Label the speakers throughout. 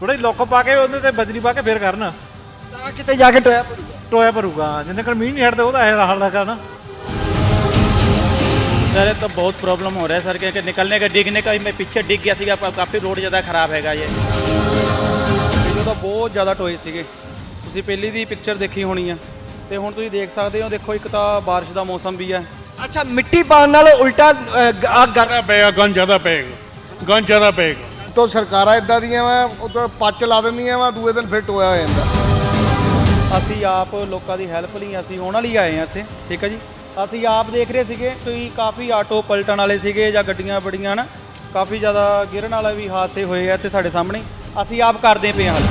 Speaker 1: ਥੋੜਾ ਲੁੱਕ ਪਾ ਕੇ ਉਹਦੇ ਤੇ ਬਜਰੀ ਪਾ ਕੇ ਫੇਰ ਕਰਨ
Speaker 2: ਤਾਂ ਕਿਤੇ ਜਾ ਕੇ ਟੋਇਆ ਪਊਗਾ
Speaker 1: ਟੋਇਆ ਭਰੂਗਾ ਜਿੰਨੇ ਕਰ ਮੀਂਹ ਨਹੀਂ ਹਟਦੇ ਉਹਦਾ ਇਹ ਹਾਲ ਲੱਗਾ ਨਾ
Speaker 3: सर ये तो बहुत प्रॉब्लम हो रहा है सर क्योंकि निकलने का डिगने का मैं पीछे डिग गया ਸੀਗਾ ਕਾਫੀ ਰੋਡ ਜ਼ਿਆਦਾ ਖਰਾਬ ਹੈਗਾ ਇਹ
Speaker 4: ਵੀਡੀਓ ਤਾਂ ਬਹੁਤ ਜ਼ਿਆਦਾ ਟੋਏ ਸੀਗੇ ਤੁਸੀਂ ਪਹਿਲੀ ਦੀ ਪਿਕਚਰ ਦੇਖੀ ਹੋਣੀ ਆ ਤੇ ਹੁਣ ਤੁਸੀਂ ਦੇਖ ਸਕਦੇ ਹੋ ਦੇਖੋ ਇੱਕ ਤਾਂ ਬਾਰਿਸ਼ ਦਾ ਮੌਸਮ ਵੀ ਹੈ
Speaker 2: ਅੱਛਾ ਮਿੱਟੀ ਪਾਉਣ ਨਾਲ ਉਲਟਾ ਅ, ਗ- ਆ ਗਰ
Speaker 5: ਜ਼ਿਆਦਾ ਪਏਗਾ ਗੰਦ ਜ਼ਿਆਦਾ ਪਏਗਾ ਗੰਦ ਜ਼ਿਆਦਾ ਪਏਗਾ
Speaker 6: ਤੋਂ ਸਰਕਾਰਾਂ ਇਦਾਂ ਦੀਆਂ ਵਾ ਉਹ ਤਾਂ ਪੱਚ ਲਾ ਦਿੰਦੀਆਂ ਵਾ, ਦੂਏ ਦਿਨ ਫਿਰ ਟੋਇਆ ਹੋ ਜਾਂਦਾ।
Speaker 4: ਅਸੀਂ ਆਪ ਲੋਕਾਂ ਦੀ ਹੈਲਪ ਲਈ ਅਸੀਂ ਉਹਨਾਂ ਲਈ ਆਏ ਹਾਂ ਇੱਥੇ, ਠੀਕ ਹੈ ਜੀ? ਅਸੀਂ ਆਪ ਦੇਖ ਰਹੇ ਸੀਗੇ ਕੋਈ ਕਾਫੀ ਆਟੋ ਪਲਟਣ ਵਾਲੇ ਸੀਗੇ ਜਾਂ ਗੱਡੀਆਂ ਬੜੀਆਂ ਨਾ, ਕਾਫੀ ਜ਼ਿਆਦਾ ਗਿਰਨ ਵਾਲੇ ਵੀ ਹਾਦਸੇ ਹੋਏ ਆ ਇੱਥੇ ਸਾਡੇ ਸਾਹਮਣੇ। ਅਸੀਂ ਆਪ ਕਰਦੇ ਪਏ ਹਾਂ ਹੱਲ।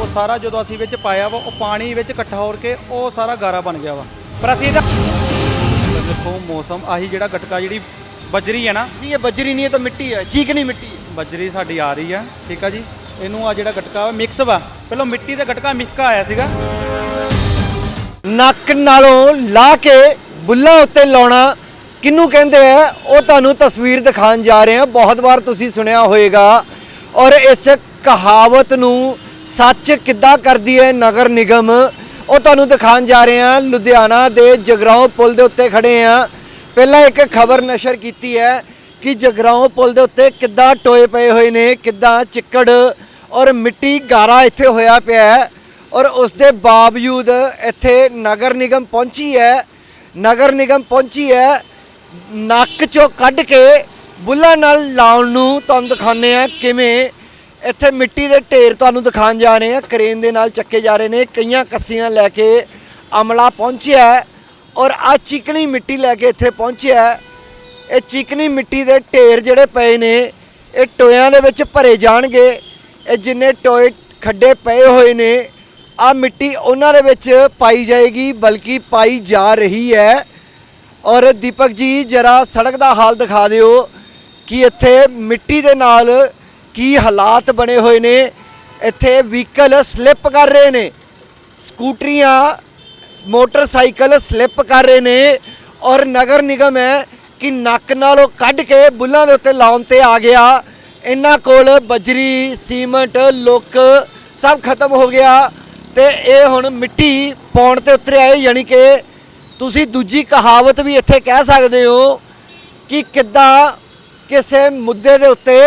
Speaker 4: ਉਹ ਸਾਰਾ ਜਦੋਂ ਅਸੀਂ ਵਿੱਚ ਪਾਇਆ ਵਾ, ਉਹ ਪਾਣੀ ਵਿੱਚ ਇਕੱਠਾ ਹੋ ਕੇ ਉਹ ਸਾਰਾ ਗਾਰਾ ਬਣ ਗਿਆ ਵਾ। ਪਰ ਅਸੀਂ ਇਹਦਾ ਦੇਖੋ, ਮੌਸਮ ਆਹੀ ਜਿਹੜਾ ਗਟਕਾ ਜਿਹੜੀ ਬਜਰੀ ਹੈ ਨਾ?
Speaker 2: ਨਹੀਂ ਇਹ ਬਜਰੀ ਨਹੀਂ ਇਹ ਤਾਂ ਮਿੱਟੀ ਹੈ ਚੀਕਣੀ ਮਿੱਟੀ। ਹੈ
Speaker 4: ਬਜਰੀ ਸਾਡੀ ਆ ਰਹੀ ਆ। ਠੀਕ ਆ ਜੀ। ਇਹਨੂੰ ਆ ਜਿਹੜਾ ਗਟਕਾ ਵਾ ਮਿਕਸ ਵਾ। ਪਹਿਲਾਂ ਮਿੱਟੀ ਦਾ ਗਟਕਾ ਮਿਕਸ ਆਇਆ ਸੀਗਾ।
Speaker 2: ਨੱਕ ਨਾਲੋਂ ਲਾ ਕੇ ਬੁੱਲਾਂ ਉੱਤੇ ਲਾਉਣਾ ਕਿਹਨੂੰ ਕਹਿੰਦੇ ਆ? ਉਹ ਤੁਹਾਨੂੰ ਤਸਵੀਰ ਦਿਖਾਉਣ ਜਾ ਰਹੇ ਹਾਂ। ਬਹੁਤ ਵਾਰ ਤੁਸੀਂ ਸੁਣਿਆ ਹੋਵੇਗਾ ਔਰ ਇਸ ਕਹਾਵਤ ਨੂੰ ਸੱਚ ਕਿੱਦਾਂ ਕਰਦੀ ਹੈ ਨਗਰ ਨਿਗਮ? ਉਹ ਤੁਹਾਨੂੰ ਦਿਖਾਉਣ ਜਾ ਰਹੇ ਹਾਂ। ਲੁਧਿਆਣਾ ਦੇ ਜਗਰਾਉਂ ਪੁਲ ਦੇ ਉੱਤੇ ਖੜੇ ਆ ਪਹਿਲਾਂ ਇੱਕ ਖਬਰ ਨਸ਼ਰ ਕੀਤੀ ਹੈ ਕਿ ਜਗਰਾਉਂ ਪੁਲ ਦੇ ਉੱਤੇ ਕਿੱਦਾਂ ਟੋਏ ਪਏ ਹੋਏ ਨੇ, ਕਿੱਦਾਂ ਚਿੱਕੜ ਔਰ ਮਿੱਟੀ ਗਾਰਾ ਇੱਥੇ ਹੋਇਆ ਪਿਆ ਹੈ ਔਰ ਉਸ ਦੇ ਬਾਵਜੂਦ ਇੱਥੇ ਨਗਰ ਨਿਗਮ ਪਹੁੰਚੀ ਹੈ, ਨਗਰ ਨਿਗਮ ਪਹੁੰਚੀ ਹੈ, ਨੱਕ ਚੋਂ ਕੱਢ ਕੇ ਬੁੱਲਾਂ ਨਾਲ ਲਾਉਣ ਨੂੰ ਤੁਹਾਨੂੰ ਦਿਖਾਉਂਦੇ ਆ ਕਿਵੇਂ ਇੱਥੇ ਮਿੱਟੀ ਦੇ ਢੇਰ ਤੁਹਾਨੂੰ ਦਿਖਾਉਣ ਜਾ ਰਹੇ ਆ ਕਰੇਨ ਦੇ ਨਾਲ ਚੱਕੇ ਜਾ ਰਹੇ ਨੇ, ਕਈਆਂ ਕੱਸੀਆਂ ਲੈ ਕੇ ਅਮਲਾ ਪਹੁੰਚਿਆ ਹੈ। ਔਰ ਆ ਚਿਕਨੀ ਮਿੱਟੀ ਲੈ ਕੇ ਇੱਥੇ ਪਹੁੰਚਿਆ ਇਹ ਚਿਕਨੀ ਮਿੱਟੀ ਦੇ ਢੇਰ ਜਿਹੜੇ ਪਏ ਨੇ, ਇਹ ਟੋਇਆਂ ਦੇ ਵਿੱਚ ਭਰੇ ਜਾਣਗੇ। ਇਹ ਜਿੰਨੇ ਟੋਏ ਖੱਡੇ ਪਏ ਹੋਏ ਨੇ ਆ ਮਿੱਟੀ ਉਹਨਾਂ ਦੇ ਵਿੱਚ ਪਾਈ ਜਾਏਗੀ, ਬਲਕਿ ਪਾਈ ਜਾ ਰਹੀ ਹੈ। ਔਰ ਦੀਪਕ ਜੀ, ਜਰਾ ਸੜਕ ਦਾ ਹਾਲ ਦਿਖਾ ਦਿਓ ਕਿ ਇੱਥੇ ਮਿੱਟੀ ਦੇ ਨਾਲ ਕੀ ਹਾਲਾਤ ਬਣੇ ਹੋਏ ਨੇ। ਇੱਥੇ ਵਹੀਕਲ ਸਲਿੱਪ ਕਰ ਰਹੇ ਨੇ। ਸਕੂਟਰੀਆਂ ਮੋਟਰਸਾਈਕਲ ਸਲਿੱਪ ਕਰ ਰਹੇ ਨੇ ਔਰ ਨਗਰ ਨਿਗਮ ਹੈ ਕਿ ਨੱਕ ਨਾਲੋਂ ਕੱਢ ਕੇ ਬੁੱਲਾਂ ਦੇ ਉੱਤੇ ਲਾਉਣ ਤੇ ਆ ਗਿਆ। ਇਹਨਾਂ ਕੋਲ ਬਜਰੀ, ਸੀਮੈਂਟ, ਲੁੱਕ ਸਭ ਖਤਮ ਹੋ ਗਿਆ ਤੇ ਇਹ ਹੁਣ ਮਿੱਟੀ ਪਾਉਣ ਤੇ ਉਤਰੇ ਆਏ ਯਾਨੀ ਕਿ ਤੁਸੀਂ ਦੂਜੀ ਕਹਾਵਤ ਵੀ ਇੱਥੇ ਕਹਿ ਸਕਦੇ ਹੋ ਕਿ ਕਿੱਦਾਂ ਕਿਸੇ ਮੁੱਦੇ ਦੇ ਉੱਤੇ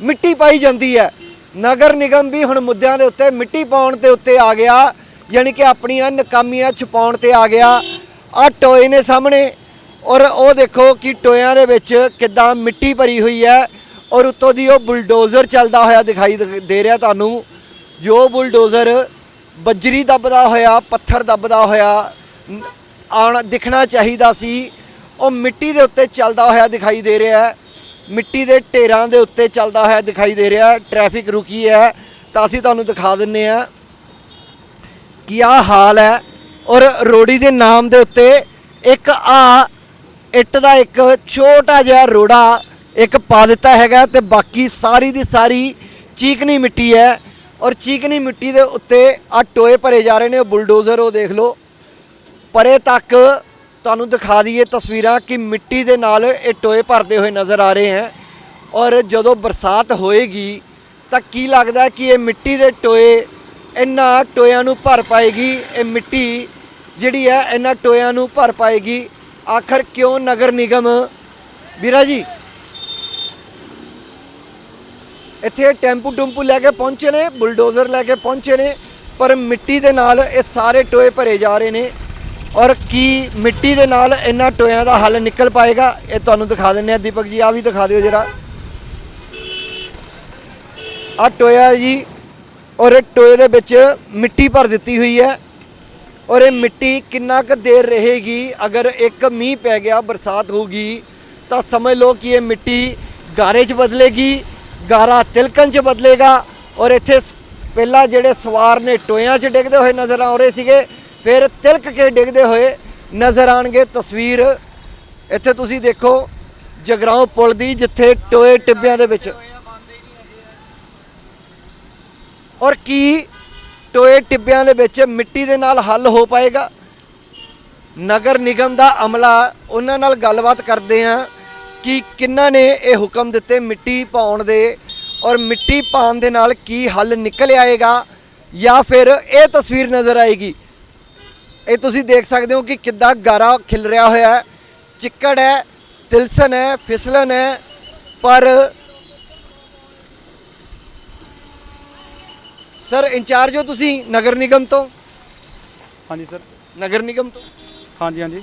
Speaker 2: ਮਿੱਟੀ ਪਾਈ ਜਾਂਦੀ ਹੈ। ਨਗਰ ਨਿਗਮ ਵੀ ਹੁਣ ਮੁੱਦਿਆਂ ਦੇ ਉੱਤੇ ਮਿੱਟੀ ਪਾਉਣ ਤੇ ਉੱਤੇ ਆ ਗਿਆ। ਯਾਨੀ ਕਿ ਆਪਣੀਆਂ ਨਕਾਮੀਆਂ ਛੁਪਾਉਣ ਤੇ ਆ ਗਿਆ। ਆ ਟੋਏ ਨੇ ਸਾਹਮਣੇ ਔਰ ਉਹ ਦੇਖੋ ਕਿ ਟੋਇਆਂ ਦੇ ਵਿੱਚ ਕਿੱਦਾਂ ਮਿੱਟੀ ਭਰੀ ਹੋਈ ਹੈ ਔਰ ਉੱਤੋਂ ਦੀ ਉਹ ਬੁਲਡੋਜ਼ਰ ਚੱਲਦਾ ਹੋਇਆ ਦਿਖਾਈ ਦ- ਦੇ ਰਿਹਾ ਤੁਹਾਨੂੰ। ਜੋ ਬੁਲਡੋਜ਼ਰ ਬੱਜਰੀ ਦੱਬਦਾ ਹੋਇਆ, ਪੱਥਰ ਦੱਬਦਾ ਹੋਇਆ, ਨ- ਦਿਖਣਾ ਚਾਹੀਦਾ ਸੀ, ਉਹ ਮਿੱਟੀ ਦੇ ਉੱਤੇ ਚੱਲਦਾ ਹੋਇਆ ਦਿਖਾਈ ਦੇ ਰਿਹਾ ਹੈ। ਮਿੱਟੀ ਦੇ ਢੇਰਾਂ ਦੇ ਉੱਤੇ ਚੱਲਦਾ ਹੋਇਆ ਦਿਖਾਈ ਦੇ ਰਿਹਾ ਹੈ। ਟ੍ਰੈਫਿਕ ਰੁਕੀ ਹੈ। ਤਾਂ ਅਸੀਂ ਤੁਹਾਨੂੰ ਦਿਖਾ ਦਿੰਨੇ ਆ ਕਿ ਆਹ ਹਾਲ ਹੈ? ਔਰ ਰੋੜੀ ਦੇ ਨਾਮ ਦੇ ਉੱਤੇ ਇੱਕ ਆ, ਇੱਟ ਦਾ ਇੱਕ ਛੋਟਾ ਜਿਹਾ ਰੋੜਾ ਇੱਕ ਪਾ ਦਿੱਤਾ ਹੈਗਾ ਤੇ ਬਾਕੀ ਸਾਰੀ ਦੀ ਸਾਰੀ ਚੀਕਨੀ ਮਿੱਟੀ ਹੈ। ਔਰ ਚੀਕਨੀ ਮਿੱਟੀ ਦੇ ਉੱਤੇ ਆ ਟੋਏ ਭਰੇ ਜਾ ਰਹੇ ਨੇ, ਉਹ ਬੁਲਡੋਜ਼ਰ, ਉਹ ਦੇਖ ਲਓ। ਪਰੇ ਤੱਕ ਤੁਹਾਨੂੰ ਦਿਖਾ ਦਈਏ ਤਸਵੀਰਾਂ ਕਿ ਮਿੱਟੀ ਦੇ ਨਾਲ ਇਹ ਟੋਏ ਭਰਦੇ ਹੋਏ ਨਜ਼ਰ ਆ ਰਹੇ ਹੈ। ਔਰ ਜਦੋਂ ਬਰਸਾਤ ਹੋਏਗੀ ਤਾਂ ਕੀ ਲੱਗਦਾ ਕਿ ਇਹ ਮਿੱਟੀ ਦੇ ਟੋਏ ਇਹਨਾਂ ਟੋਇਆਂ ਨੂੰ ਭਰ ਪਾਏਗੀ ਇਹ ਮਿੱਟੀ ਜਿਹੜੀ ਹੈ ਇਹਨਾਂ ਟੋਇਆਂ ਨੂੰ ਭਰ ਪਾਏਗੀ। ਆਖਰ ਕਿਉਂ ਨਗਰ ਨਿਗਮ? ਵੀਰਾ ਜੀ, ਇੱਥੇ ਟੈਂਪੂ ਟੁੰਪੂ ਲੈ ਕੇ ਪਹੁੰਚੇ ਨੇ, ਬੁਲਡੋਜ਼ਰ ਲੈ ਕੇ ਪਹੁੰਚੇ ਨੇ, ਪਰ ਮਿੱਟੀ ਦੇ ਨਾਲ ਇਹ ਸਾਰੇ ਟੋਏ ਭਰੇ ਜਾ ਰਹੇ ਨੇ। ਔਰ ਕੀ ਮਿੱਟੀ ਦੇ ਨਾਲ ਇਹਨਾਂ ਟੋਇਆਂ ਦਾ ਹੱਲ ਨਿਕਲ ਪਾਏਗਾ, ਇਹ ਤੁਹਾਨੂੰ ਦਿਖਾ ਦਿੰਨੇ ਆ ਦੀਪਕ ਜੀ ਆ ਵੀ ਦਿਖਾ ਦਿਓ ਜਰਾ। ਆ ਟੋਇਆ ਜੀ ਔਰ ਇਹ ਟੋਏ ਦੇ ਵਿੱਚ ਮਿੱਟੀ ਭਰ ਦਿੱਤੀ ਹੋਈ ਹੈ। ਔਰ ਇਹ ਮਿੱਟੀ ਕਿੰਨਾ ਕੁ ਦੇਰ ਰਹੇਗੀ? ਅਗਰ ਇੱਕ ਮੀਂਹ ਪੈ ਗਿਆ, ਬਰਸਾਤ ਹੋਗੀ ਤਾਂ ਸਮਝ ਲਓ ਕਿ ਇਹ ਮਿੱਟੀ ਗਾਰੇ 'ਚ ਬਦਲੇਗੀ, ਗਾਰਾ ਤਿਲਕਣ 'ਚ ਬਦਲੇਗਾ। ਔਰ ਇੱਥੇ ਸ- ਪਹਿਲਾਂ ਜਿਹੜੇ ਸਵਾਰ ਨੇ ਟੋਇਆਂ 'ਚ ਡਿੱਗਦੇ ਹੋਏ ਨਜ਼ਰ ਆ ਰਹੇ ਸੀਗੇ, ਫਿਰ ਤਿਲਕ ਕੇ ਡਿੱਗਦੇ ਹੋਏ ਨਜ਼ਰ ਆਣਗੇ ਤਸਵੀਰ। ਇੱਥੇ ਤੁਸੀਂ ਦੇਖੋ ਜਗਰਾਉਂ ਪੁਲ ਦੀ, ਜਿੱਥੇ ਟੋਏ ਟਿੱਬਿਆਂ ਦੇ ਵਿੱਚ ਔਰ ਕੀ ਟੋਏ ਟਿੱਬਿਆਂ ਦੇ ਵਿੱਚ ਮਿੱਟੀ ਦੇ ਨਾਲ ਹੱਲ ਹੋ ਪਾਏਗਾ? ਨਗਰ ਨਿਗਮ ਦਾ ਅਮਲਾ, ਉਹਨਾਂ ਨਾਲ ਗੱਲਬਾਤ ਕਰਦੇ ਆ ਕਿ ਕਿੰਨਾ ਨੇ ਇਹ ਹੁਕਮ ਦਿੱਤੇ ਮਿੱਟੀ ਪਾਉਣ ਦੇ ਔਰ ਮਿੱਟੀ ਪਾਉਣ ਦੇ ਨਾਲ ਕੀ ਹੱਲ ਨਿਕਲ ਆਏਗਾ ਜਾਂ ਫਿਰ ਇਹ ਤਸਵੀਰ ਨਜ਼ਰ ਆਏਗੀ? ਇਹ ਤੁਸੀਂ ਦੇਖ ਸਕਦੇ ਹੋ ਕਿ ਕਿੱਦਾਂ ਗਾਰਾ ਖਿਲ ਰਿਹਾ ਹੋਇਆ ਹੈ। ਚਿੱਕੜ ਹੈ, ਤਿਲਸਨ ਹੈ, ਫਿਸਲਨ ਹੈ, ਪਰ ਸਰ ਇੰਚਾਰਜ ਹੋ ਤੁਸੀਂ ਨਗਰ ਨਿਗਮ ਤੋਂ?
Speaker 4: ਹਾਂਜੀ ਸਰ।
Speaker 2: ਨਗਰ ਨਿਗਮ ਤੋਂ?
Speaker 4: ਹਾਂਜੀ ਹਾਂਜੀ।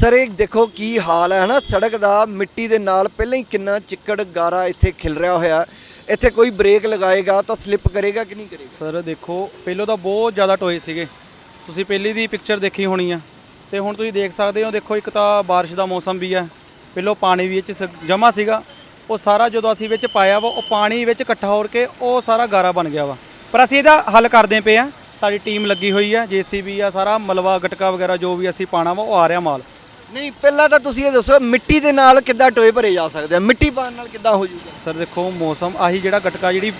Speaker 2: ਸਰ ਇਹ ਦੇਖੋ ਕੀ ਹਾਲ ਹੈ ਹਨਾ? ਸੜਕ ਦਾ ਮਿੱਟੀ ਦੇ ਨਾਲ ਪਹਿਲਾਂ ਹੀ ਕਿੰਨਾ ਚਿੱਕੜ ਗਾਰਾ ਇੱਥੇ ਖਿਲ ਰਿਹਾ ਹੋਇਆ। ਇੱਥੇ ਕੋਈ ਬ੍ਰੇਕ ਲਗਾਏਗਾ ਤਾਂ ਸਲਿੱਪ ਕਰੇਗਾ ਕਿ ਨਹੀਂ ਕਰੇਗਾ?
Speaker 4: ਸਰ ਦੇਖੋ ਪਹਿਲੋਂ ਤਾਂ ਬਹੁਤ ਜ਼ਿਆਦਾ ਟੋਏ ਸੀਗੇ। ਤੁਸੀਂ ਪਹਿਲੀ ਦੀ ਪਿਕਚਰ ਦੇਖੀ ਹੋਣੀ ਆ। ਤੇ ਹੁਣ ਤੁਸੀਂ ਦੇਖ ਸਕਦੇ ਹੋ ਦੇਖੋ ਇੱਕ ਤਾਂ ਬਾਰਿਸ਼ ਦਾ ਮੌਸਮ ਵੀ ਆ। ਪਹਿਲੋਂ ਪਾਣੀ ਵੀ ਵਿੱਚ ਜਮਾ ਸੀਗਾ। ਉਹ ਸਾਰਾ ਜਦੋਂ ਅਸੀਂ ਵਿੱਚ ਪਾਇਆ ਵਾ ਉਹ ਪਾਣੀ ਵਿੱਚ ਇਕੱਠਾ ਹੋ ਕੇ ਉਹ ਸਾਰਾ ਗਾਰਾ ਬਣ ਗਿਆ ਵਾ। ਪਰ ਅਸੀਂ ਇਹਦਾ ਹੱਲ ਕਰਦੇ ਪਏ ਆ। ਸਾਡੀ ਟੀਮ ਲੱਗੀ ਹੋਈ ਆ ਜੀਸੀਬੀ ਆ ਸਾਰਾ ਮਲਵਾ ਗਟਕਾ ਵਗੈਰਾ ਜੋ ਵੀ ਅਸੀਂ ਪਾਣਾ ਵਾ ਉਹ ਆ ਰਿਹਾ ਮਾਲ।
Speaker 2: ਨਹੀਂ ਪਹਿਲਾਂ ਤਾਂ ਤੁਸੀਂ ਇਹ ਦੱਸੋ ਮਿੱਟੀ ਦੇ ਨਾਲ ਕਿੱਦਾਂ ਟੋਏ ਭਰੇ ਜਾ ਸਕਦੇ ਆ? ਮਿੱਟੀ ਪਾਣ ਨਾਲ ਕਿੱਦਾਂ ਹੋ ਜਾਊਗਾ
Speaker 4: ਸਰ ਦੇਖੋ ਮੌਸਮ ਆਹੀ ਜਿਹੜਾ ਗਟਕਾ ਜਿਹੜੀ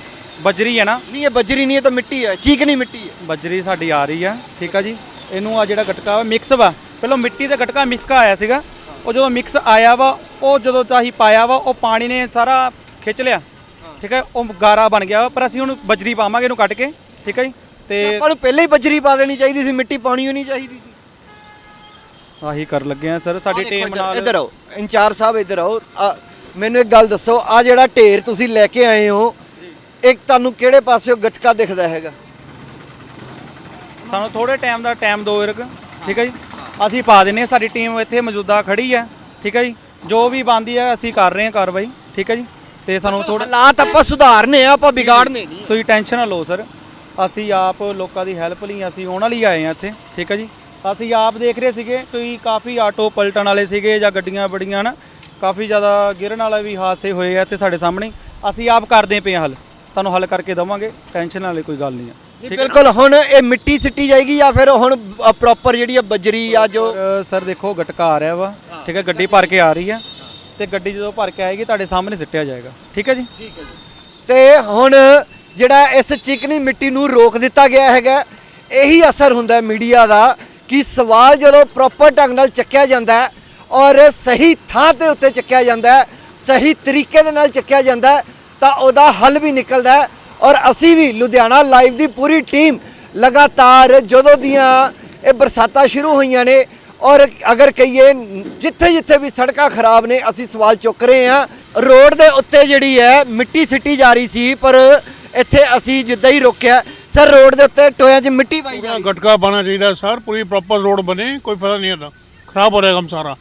Speaker 4: ਬਜਰੀ ਹੈ ਨਾ।
Speaker 2: ਨਹੀਂ ਇਹ ਬੱਜਰੀ ਨਹੀਂ ਇਹ ਤਾਂ ਮਿੱਟੀ ਹੈ ਚੀਕਣੀ ਮਿੱਟੀ ਹੈ
Speaker 4: ਬਜਰੀ ਸਾਡੀ ਆ ਰਹੀ ਆ ਠੀਕ ਆ ਜੀ। ਇਹਨੂੰ ਆ ਜਿਹੜਾ ਗਟਕਾ ਵਾ ਮਿਕਸ ਵਾ। ਪਹਿਲਾਂ ਮਿੱਟੀ ਦਾ ਗਟਕਾ ਮਿਕਸ ਆਇਆ ਸੀਗਾ। ਉਹ ਜਦੋਂ ਮਿਕਸ ਆਇਆ ਵਾ ਉਹ ਜਦੋਂ ਤਾਂ ਅਸੀਂ ਪਾਇਆ ਵਾ ਉਹ ਪਾਣੀ ਨੇ ਸਾਰਾ ਖਿੱਚ ਲਿਆ। ਠੀਕ ਹੈ ਉਹ ਗਾਰਾ ਬਣ ਗਿਆ ਵਾ ਪਰ ਅਸੀਂ ਹੁਣ ਬਜਰੀ ਪਾਵਾਂਗੇ ਇਹਨੂੰ ਕੱਟ ਕੇ ਠੀਕ ਹੈ ਜੀ? ਤੇ
Speaker 2: ਆਪਾਂ ਨੂੰ ਪਹਿਲਾਂ ਹੀ ਬੱਜਰੀ ਪਾ ਦੇਣੀ ਚਾਹੀਦੀ ਸੀ ਮਿੱਟੀ ਪਾਣੀ ਹੋਣੀ ਚਾਹੀਦੀ ਸੀ।
Speaker 4: ਆਹੀ ਕਰ ਲੱਗੇ ਆ ਸਰ ਸਾਡੀ
Speaker 2: ਆਹ ਦੇਖੋ
Speaker 4: ਟੀਮ
Speaker 2: ਇੱਧਰ-
Speaker 4: ਨਾਲ।
Speaker 2: ਇੱਧਰ ਆਓ ਇੰਚਾਰਜ ਸਾਹਿਬ ਇੱਧਰ ਆਓ। ਆਹ, ਮੈਨੂੰ ਇੱਕ ਗੱਲ ਦੱਸੋ ਆ ਜਿਹੜਾ ਢੇਰ ਤੁਸੀਂ ਲੈ ਕੇ ਆਏ ਹੋ ਇੱਕ ਤੁਹਾਨੂੰ ਕਿਹੜੇ ਪਾਸਿਓਂ ਗਟਕਾ ਦਿਖਦਾ ਹੈਗਾ?
Speaker 4: ਸਾਨੂੰ ਥੋੜੇ ਟਾਈਮ ਦਾ ਟਾਈਮ ਦਿਓ ਇਰਕ ਠੀਕ ਹੈ ਜੀ? ਅਸੀਂ ਪਾ ਦਿੰਨੇ ਆ ਸਾਡੀ ਟੀਮ ਇੱਥੇ ਮੌਜੂਦਾ ਖੜੀ ਹੈ। ਠੀਕ ਹੈ ਜੀ? ਜੋ ਵੀ ਬੰਦੀ ਹੈ ਅਸੀਂ ਕਰ ਰਹੇ ਹਾਂ ਕਾਰਵਾਈ। ਠੀਕ ਹੈ ਜੀ? ਤੇ ਸਾਨੂੰ ਥੋੜਾ
Speaker 2: ਹਾਲਾਤ ਆਪਾਂ ਸੁਧਾਰਨੇ ਆ ਆਪਾਂ ਵਿਗਾੜਨੇ ਨਹੀਂ
Speaker 4: ਤੁਸੀਂ ਟੈਨਸ਼ਨ ਨਾ ਲਓ ਸਰ। ਅਸੀਂ ਆਪ ਲੋਕਾਂ ਦੀ ਹੈਲਪ ਲਈ ਅਸੀਂ ਉਹਨਾਂ ਲਈ ਆਏ ਹਾਂ ਇੱਥੇ ਠੀਕ ਹੈ ਜੀ? ਅਸੀਂ ਆਪ ਦੇਖ ਰਹੇ ਸੀਗੇ ਕੋਈ ਕਾਫੀ ਆਟੋ ਪਲਟਣ ਵਾਲੇ ਸੀਗੇ ਜਾਂ ਗੱਡੀਆਂ ਬੜੀਆਂ ਨਾ ਕਾਫੀ ਜ਼ਿਆਦਾ ਗਿਰਨ ਵਾਲੇ ਵੀ ਹਾਦਸੇ ਹੋਏ ਆ ਇੱਥੇ ਸਾਡੇ ਸਾਹਮਣੇ। ਅਸੀਂ ਆਪ ਕਰਦੇ ਪਏ ਹਾਂ ਹੱਲ। ਤੁਹਾਨੂੰ ਹੱਲ ਕਰਕੇ ਦਵਾਂਗੇ ਟੈਨਸ਼ਨ ਵਾਲੀ ਕੋਈ ਗੱਲ ਨਹੀਂ
Speaker 2: ਨਹੀਂ ਬਿਲਕੁਲ ਹੁਣ ਇਹ ਮਿੱਟੀ ਸਿੱਟੀ ਜਾਏਗੀ ਜਾਂ ਫਿਰ ਹੁਣ ਪ੍ਰੋਪਰ ਜਿਹੜੀ ਆ ਬਜਰੀ ਆ ਜੋ
Speaker 4: ਸਰ ਦੇਖੋ ਗਟਕਾ ਆ ਰਿਹਾ ਵਾ ਠੀਕ ਹੈ ਗੱਡੀ ਭਰ ਕੇ ਆ ਰਹੀ ਹੈ ਤੇ ਗੱਡੀ ਜਦੋਂ ਭਰ ਕੇ ਆਏਗੀ ਤੁਹਾਡੇ ਸਾਹਮਣੇ ਸਿੱਟਿਆ ਜਾਏਗਾ। ਠੀਕ ਹੈ ਜੀ?
Speaker 2: ਤੇ ਹੁਣ ਜਿਹੜਾ ਇਸ ਚਿਕਨੀ ਮਿੱਟੀ ਨੂੰ ਰੋਕ ਦਿੱਤਾ ਗਿਆ ਹੈਗਾ ਇਹੀ ਅਸਰ ਹੁੰਦਾ ਹੈ ਮੀਡੀਆ ਦਾ ਕਿ ਸਵਾਲ ਜਦੋਂ ਪ੍ਰੋਪਰ ਢੰਗ ਨਾਲ ਚੱਕਿਆ ਜਾਂਦਾ ਹੈ ਔਰ ਸਹੀ ਥਾਂ ਤੇ ਉੱਤੇ ਚੱਕਿਆ ਜਾਂਦਾ ਹੈ ਸਹੀ ਤਰੀਕੇ ਦੇ ਨਾਲ ਚੱਕਿਆ ਜਾਂਦਾ ਹੈ ਤਾਂ ਉਹਦਾ ਹੱਲ ਵੀ ਨਿਕਲਦਾ ਹੈ ਔਰ ਅਸੀਂ ਵੀ ਲੁਧਿਆਣਾ ਲਾਈਵ ਦੀ ਪੂਰੀ ਟੀਮ ਲਗਾਤਾਰ ਜਦੋਂ ਦੀਆਂ ਇਹ ਬਰਸਾਤਾਂ ਸ਼ੁਰੂ ਹੋਈਆਂ ਨੇ ਔਰ ਅਗਰ ਕਹੀਏ ਜਿੱਥੇ ਜਿੱਥੇ ਵੀ ਸੜਕਾਂ ਖਰਾਬ ਨੇ ਅਸੀਂ ਸਵਾਲ ਚੁੱਕ ਰਹੇ ਹਾਂ। ਰੋਡ ਦੇ ਉੱਤੇ ਜਿਹੜੀ ਹੈ ਮਿੱਟੀ ਸਿੱਟੀ ਜਾ ਰਹੀ ਸੀ ਪਰ ਇੱਥੇ ਅਸੀਂ ਜਿੱਦਾਂ ਹੀ ਰੋਕਿਆ ਸਰ ਰੋਡ ਦੇ ਉੱਤੇ ਟੋਇਆ 'ਚ ਮਿੱਟੀ ਪਾਈ ਜਾ
Speaker 5: ਗਟਕਾ ਪਾਣਾ ਚਾਹੀਦਾ ਸਰ ਪੂਰੀ ਪ੍ਰੋਪਰ ਰੋਡ ਬਣੇ ਕੋਈ ਫਾਇਦਾ ਨਹੀਂ ਹੁੰਦਾ ਖਰਾਬ ਹੋ ਰਿਹਾ ਕੰਮ ਸਾਰਾ।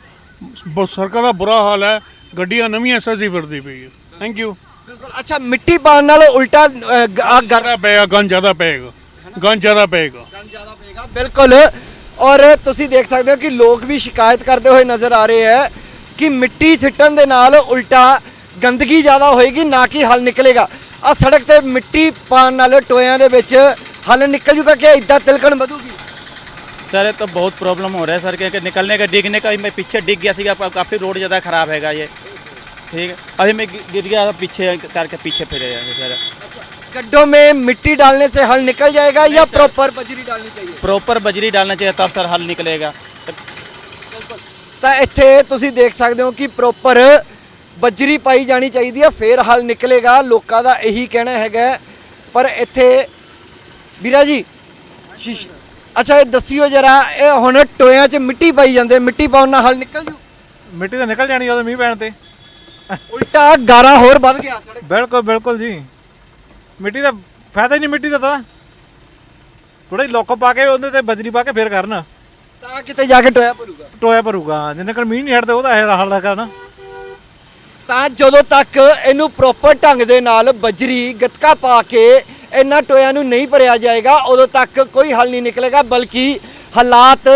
Speaker 5: ਸਰਕਾਰ ਦਾ ਬੁਰਾ ਹਾਲ ਹੈ ਗੱਡੀਆਂ ਨਵੀਆਂ ਸੱਜੀ ਫਿਰਦੀ ਪਈ ਹੈ। ਥੈਂਕ
Speaker 2: ਯੂ ਅੱਛਾ ਮਿੱਟੀ ਪਾਣ ਨਾਲ ਉਲਟਾ
Speaker 5: ਗੰਦ ਜ਼ਿਆਦਾ ਪਏਗਾ। ਗੰਦ ਜ਼ਿਆਦਾ ਪਏਗਾ। ਗੰਦ
Speaker 2: ਜ਼ਿਆਦਾ ਪਏਗਾ ਬਿਲਕੁਲ। ਔਰ ਤੁਸੀਂ ਦੇਖ ਸਕਦੇ ਹੋ ਕਿ ਲੋਕ ਵੀ ਸ਼ਿਕਾਇਤ ਕਰਦੇ ਹੋਏ ਨਜ਼ਰ ਆ ਰਹੇ ਹੈ ਕਿ ਮਿੱਟੀ ਸਿੱਟਣ ਦੇ ਨਾਲ ਉਲਟਾ ਗੰਦਗੀ ਜ਼ਿਆਦਾ ਹੋਏਗੀ ਨਾ ਕਿ ਹੱਲ ਨਿਕਲੇਗਾ ਆ ਸੜਕ ਤੇ ਮਿੱਟੀ ਪਾਣ ਨਾਲ ਟੋਇਆਂ ਦੇ ਵਿੱਚ ਹੱਲ ਨਿਕਲ ਜੂਗਾ ਕਿ ਇਦਾਂ ਤਿਲਕਣ ਵਧੂਗੀ
Speaker 3: सर ये तो बहुत प्रॉब्लम हो रहा है सर क्योंकि निकलने का डिगने का मैं पीछे डिग गया सीगा काफ़ी रोड ज़्यादा ख़राब हैगा ये ठीक है अभी मैं गि- गिर गया पीछे करके पीछे फिरे सर
Speaker 2: गड्ढों में मिट्टी डालने से हल निकल जाएगा या प्रॉपर बजरी डालनी चाहिए
Speaker 3: प्रॉपर बजरी डालना चाहिए तब सर हल निकलेगा
Speaker 2: ਤਾਂ ਇੱਥੇ ਤੁਸੀਂ ਦੇਖ ਸਕਦੇ ਹੋ ਕਿ ਪ੍ਰੋਪਰ ਬਜਰੀ ਪਾਈ ਜਾਣੀ ਚਾਹੀਦੀ ਹੈ ਫੇਰ ਹੱਲ ਨਿਕਲੇਗਾ ਲੋਕਾਂ ਦਾ ਇਹੀ ਕਹਿਣਾ ਹੈਗਾ ਹੈ। ਪਰ ਇੱਥੇ ਵੀਰਾ ਜੀ ਸ਼ੀਸ਼- ਅੱਛਾ ਇਹ ਦੱਸਿਓ ਜਰਾ ਇਹ ਹੁਣ ਟੋਇਆਂ 'ਚ ਮਿੱਟੀ ਪਾਈ ਜਾਂਦੇ ਮਿੱਟੀ ਪਾਉਣ ਨਾਲ ਹੱਲ ਨਿਕਲ ਜੂ
Speaker 1: ਮਿੱਟੀ ਤਾਂ ਨਿਕਲ ਜਾਣੀ ਉਹਦੇ ਮੀਂਹ ਪੈਣ ਤੇ
Speaker 2: ਉਲਟਾ ਗਾਰਾ ਹੋਰ ਵੱਧ ਗਿਆ ਸੜਕ
Speaker 1: ਬਿਲਕੁਲ ਬਿਲਕੁਲ ਜੀ ਮਿੱਟੀ ਦਾ ਫਾਇਦਾ ਹੀ ਨਹੀਂ ਮਿੱਟੀ ਦਾ ਤਾਂ। ਥੋੜੀ ਲੋਕੋ ਪਾ ਕੇ ਉਹਦੇ ਤੇ ਬਜਰੀ ਪਾ ਕੇ ਫੇਰ ਕਰਨ।
Speaker 2: ਤਾਂ ਕਿਤੇ ਜਾ ਕੇ ਟੋਇਆ ਭਰੂਗਾ।
Speaker 1: ਟੋਇਆ ਭਰੂਗਾ। ਜਿੰਨੇ ਕਰ ਮੀਂਹ ਨਹੀਂ ਹਟਦੇ ਉਹਦਾ ਇਹ ਹਾਲ ਹੈਗਾ ਨਾ।
Speaker 2: ਤਾਂ ਜਦੋਂ ਤੱਕ ਇਹਨੂੰ ਪ੍ਰੋਪਰ ਢੰਗ ਦੇ ਨਾਲ ਬਜਰੀ ਗਤਕਾ ਪਾ ਕੇ ਇਹਨਾਂ ਟੋਇਆਂ ਨੂੰ ਨਹੀਂ ਭਰਿਆ ਜਾਏਗਾ ਉਦੋਂ ਤੱਕ ਕੋਈ ਹੱਲ ਨਹੀਂ ਨਿਕਲੇਗਾ ਬਲਕਿ ਹਾਲਾਤ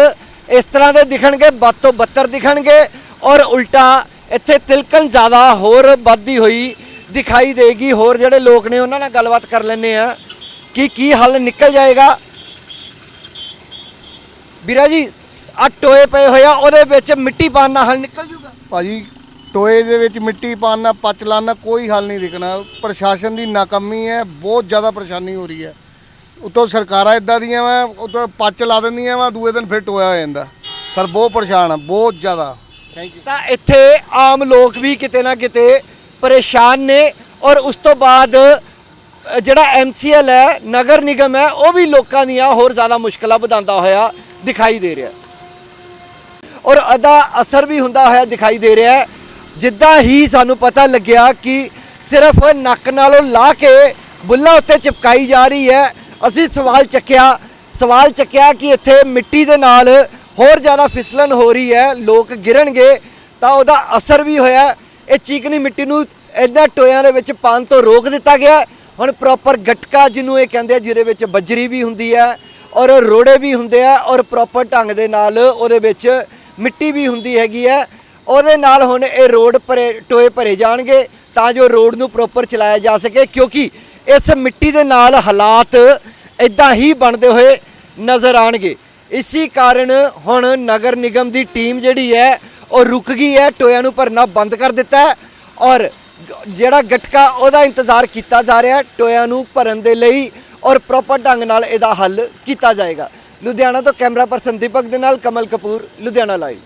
Speaker 2: ਇਸ ਤਰ੍ਹਾਂ ਦੇ ਦਿਖਣਗੇ ਬਦ ਤੋਂ ਬੱਤਰ ਦਿਖਣਗੇ ਔਰ ਉਲਟਾ ਇੱਥੇ ਤਿਲਕਣ ਜ਼ਿਆਦਾ ਹੋਰ ਵੱਧਦੀ ਹੋਈ ਦਿਖਾਈ ਦੇਗੀ। ਹੋਰ ਜਿਹੜੇ ਲੋਕ ਨੇ ਉਹਨਾਂ ਨਾਲ ਗੱਲਬਾਤ ਕਰ ਲੈਂਦੇ ਆ ਕਿ ਕੀ ਹੱਲ ਨਿਕਲ ਜਾਏਗਾ। ਵੀਰਾ ਜੀ ਆ ਟੋਏ ਪਏ ਹੋਇਆ ਉਹਦੇ ਵਿੱਚ ਮਿੱਟੀ ਪਾਉਣ ਨਾਲ ਹੱਲ ਨਿਕਲ ਜੂਗਾ?
Speaker 6: ਭਾਜੀ ਟੋਏ ਦੇ ਵਿੱਚ ਮਿੱਟੀ ਪਾਉਣ ਨਾਲ ਪੱਚ ਲਾਉਣ ਨਾਲ ਕੋਈ ਹੱਲ ਨਹੀਂ ਦਿਖਣਾ। ਪ੍ਰਸ਼ਾਸਨ ਦੀ ਨਾਕਾਮੀ ਹੈ ਬਹੁਤ ਜ਼ਿਆਦਾ ਪਰੇਸ਼ਾਨੀ ਹੋ ਰਹੀ ਹੈ। ਉਤੋਂ ਸਰਕਾਰਾਂ ਇਦਾਂ ਦੀਆਂ ਵਾ ਉਤੋਂ ਪੱਚ ਲਾ ਦਿੰਦੀਆਂ ਵਾ ਦੂਏ ਦਿਨ ਫਿਰ ਟੋਇਆ ਹੋ ਜਾਂਦਾ। ਸਰ ਬਹੁਤ ਪਰੇਸ਼ਾਨ ਆ ਬਹੁਤ ਜ਼ਿਆਦਾ।
Speaker 2: ਤਾਂ ਇੱਥੇ ਆਮ ਲੋਕ ਵੀ ਕਿਤੇ ਨਾ ਕਿਤੇ ਪਰੇਸ਼ਾਨ ਨੇ ਔਰ ਉਸ ਤੋਂ ਬਾਅਦ ਅ, ਜਿਹੜਾ ਐਮਸੀਐਲ ਹੈ ਨਗਰ ਨਿਗਮ ਹੈ ਉਹ ਵੀ ਲੋਕਾਂ ਦੀਆਂ ਹੋਰ ਜ਼ਿਆਦਾ ਮੁਸ਼ਕਲਾਂ ਵਧਾਉਂਦਾ ਹੋਇਆ ਦਿਖਾਈ ਦੇ ਰਿਹਾ ਔਰ ਅਦਾ ਅਸਰ ਵੀ ਹੁੰਦਾ ਹੋਇਆ ਦਿਖਾਈ ਦੇ ਰਿਹਾ ਹੈ ਜਿੱਦਾਂ ਹੀ ਸਾਨੂੰ ਪਤਾ ਲੱਗਿਆ ਕਿ ਸਿਰਫ ਨੱਕ ਨਾਲੋਂ ਲਾ ਕੇ ਬੁੱਲਾਂ ਉੱਤੇ ਚਿਪਕਾਈ ਜਾ ਰਹੀ ਹੈ ਅਸੀਂ ਸਵਾਲ ਚੱਕਿਆ ਸਵਾਲ ਚੱਕਿਆ ਕਿ ਇੱਥੇ ਮਿੱਟੀ ਦੇ ਨਾਲ ਹੋਰ ਜ਼ਿਆਦਾ ਫਿਸਲਣ ਹੋ ਰਹੀ ਹੈ ਲੋਕ ਗਿਰਣਗੇ ਤਾਂ ਉਹਦਾ ਅਸਰ ਵੀ ਹੋਇਆ ਇਹ ਚੀਕਨੀ ਮਿੱਟੀ ਨੂੰ ਇਦਾਂ ਟੋਇਆਂ ਦੇ ਵਿੱਚ ਪਾਣ ਤੋਂ ਰੋਕ ਦਿੱਤਾ ਗਿਆ। ਹੁਣ ਪ੍ਰੋਪਰ ਗਟਕਾ ਜਿਹਨੂੰ ਇਹ ਕਹਿੰਦੇ ਆ, ਜਿਹਦੇ ਵਿੱਚ ਬੱਜਰੀ ਵੀ ਹੁੰਦੀ ਹੈ ਔਰ ਰੋੜੇ ਵੀ ਹੁੰਦੇ ਆ ਔਰ ਪ੍ਰੋਪਰ ਢੰਗ ਦੇ ਨਾਲ ਉਹਦੇ ਵਿੱਚ ਮਿੱਟੀ ਵੀ ਹੁੰਦੀ ਹੈਗੀ ਹੈ ਉਹਦੇ ਨਾਲ ਹੁਣ ਇਹ ਰੋਡ ਭਰੇ, ਟੋਏ ਭਰੇ ਜਾਣਗੇ ਤਾਂ ਜੋ ਰੋਡ ਨੂੰ ਪ੍ਰੋਪਰ ਚਲਾਇਆ ਜਾ ਸਕੇ ਕਿਉਂਕਿ ਇਸ ਮਿੱਟੀ ਦੇ ਨਾਲ ਹਾਲਾਤ ਇਦਾਂ ਹੀ ਬਣਦੇ ਹੋਏ ਨਜ਼ਰ ਆਣਗੇ ਇਸੇ ਕਾਰਨ ਹੁਣ ਨਗਰ ਨਿਗਮ ਦੀ ਟੀਮ ਜਿਹੜੀ ਹੈ ਉਹ ਰੁਕ ਗਈ ਹੈ, ਟੋਇਆਂ ਨੂੰ ਭਰਨਾ ਬੰਦ ਕਰ ਦਿੱਤਾ ਹੈ ਔਰ ਜਿਹੜਾ ਗਟਕਾ ਉਹਦਾ ਇੰਤਜ਼ਾਰ ਕੀਤਾ ਜਾ ਰਿਹਾ ਹੈ ਟੋਇਆਂ ਨੂੰ ਭਰਨ ਦੇ ਲਈ ਔਰ ਪ੍ਰੋਪਰ ਢੰਗ ਨਾਲ ਇਹਦਾ ਹੱਲ ਕੀਤਾ ਜਾਏਗਾ। ਲੁਧਿਆਣਾ ਤੋਂ ਕੈਮਰਾ ਪਰਸਨ ਦੀਪਕ ਦੇ ਨਾਲ ਕਮਲ ਕਪੂਰ, ਲੁਧਿਆਣਾ ਲਾਈਵ